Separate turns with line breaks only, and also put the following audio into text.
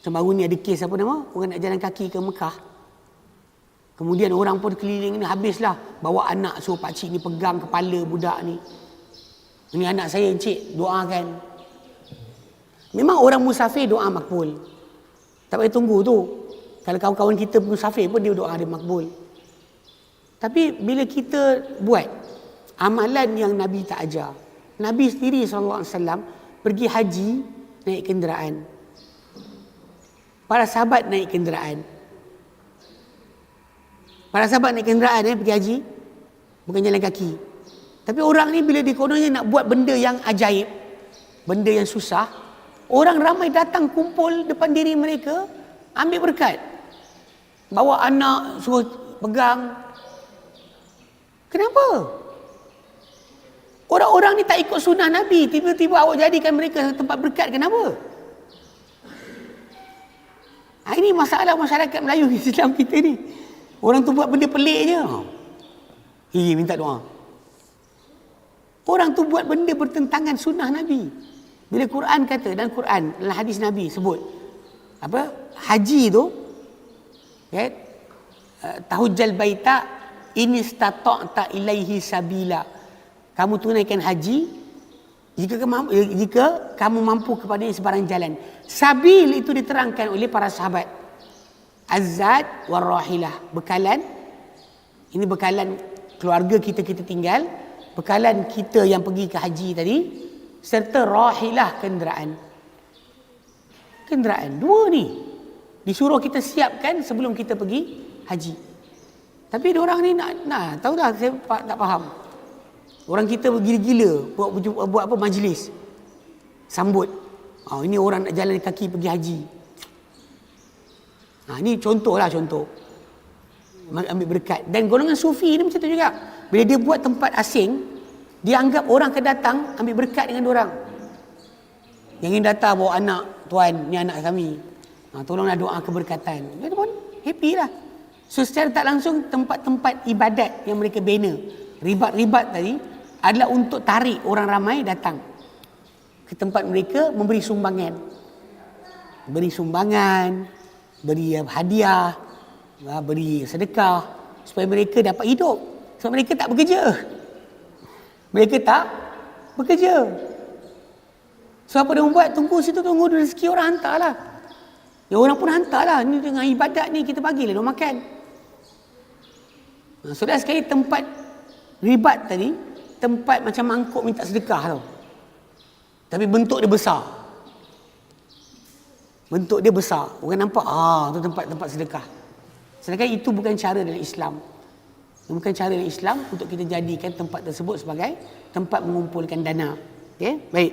Macam baru ni ada kes apa nama? Orang nak jalan kaki ke Mekah. Kemudian orang pun keliling ni habislah. Bawa anak suruh pakcik ni pegang kepala budak ni. Ini anak saya encik doakan. Memang orang musafir doa makbul. Tak payah tunggu tu. Kalau kawan-kawan kita musafir pun dia doa dia makbul. Tapi bila kita buat amalan yang Nabi tak ajar. Nabi sendiri SAW pergi haji naik kenderaan. Para sahabat naik kenderaan. Para sahabat naik kenderaan eh, pergi haji. Bukan jalan kaki. Tapi orang ni bila dikononnya nak buat benda yang ajaib. Benda yang susah. Orang ramai datang kumpul depan diri mereka. Ambil berkat. Bawa anak suruh pegang. Kenapa? Orang-orang ni tak ikut sunnah Nabi. Tiba-tiba awak jadikan mereka tempat berkat. Kenapa? Ha, ini masalah masyarakat Melayu Islam kita ni. Orang tu buat benda pelik je. Hei, minta doa. Orang tu buat benda bertentangan sunnah Nabi. Bila Quran kata dan Quran dalam hadis Nabi sebut apa haji tu ya uh, tahujjal baita in istata'ta ilaihi sabila. Kamu tunaikan haji jika kamu, jika kamu mampu kepada sebarang jalan. Sabil itu diterangkan oleh para sahabat. Azad warrahilah. Bekalan. Ini bekalan keluarga kita kita tinggal. Bekalan kita yang pergi ke haji tadi. Serta rahilah kenderaan. Kenderaan. Dua ni. Disuruh kita siapkan sebelum kita pergi haji. Tapi orang ni nak, nak tahu dah saya tak faham. Orang kita gila-gila buat, buat, buat apa majlis. Sambut. Ha, ini orang nak jalan kaki pergi haji. Ha, ini contoh lah contoh. Ambil berkat. Dan golongan sufi ni macam tu juga. Bila dia buat tempat asing, dia anggap orang akan datang ambil berkat dengan orang. Yang ingin datang bawa anak, tuan, ni anak kami. Ha, tolonglah doa keberkatan. Dia pun happy lah. So secara tak langsung tempat-tempat ibadat yang mereka bina. Ribat-ribat tadi adalah untuk tarik orang ramai datang ke tempat mereka memberi sumbangan. Beri sumbangan, beri hadiah, ah, beri sedekah supaya mereka dapat hidup. Sebab mereka tak bekerja. Mereka tak bekerja. So apa dia buat? Tunggu situ, tunggu rezeki orang hantarlah. Ya orang pun hantarlah. Ni dengan ibadat ni kita bagilah dia makan. Saudara sekali tempat ribat tadi tempat macam mangkuk minta sedekah tau. Tapi bentuk dia besar. Bentuk dia besar. Orang nampak, ah, tu tempat-tempat sedekah. Sedangkan itu bukan cara dalam Islam. Bukan cara dalam Islam untuk kita jadikan tempat tersebut sebagai tempat mengumpulkan dana. Okay? Baik.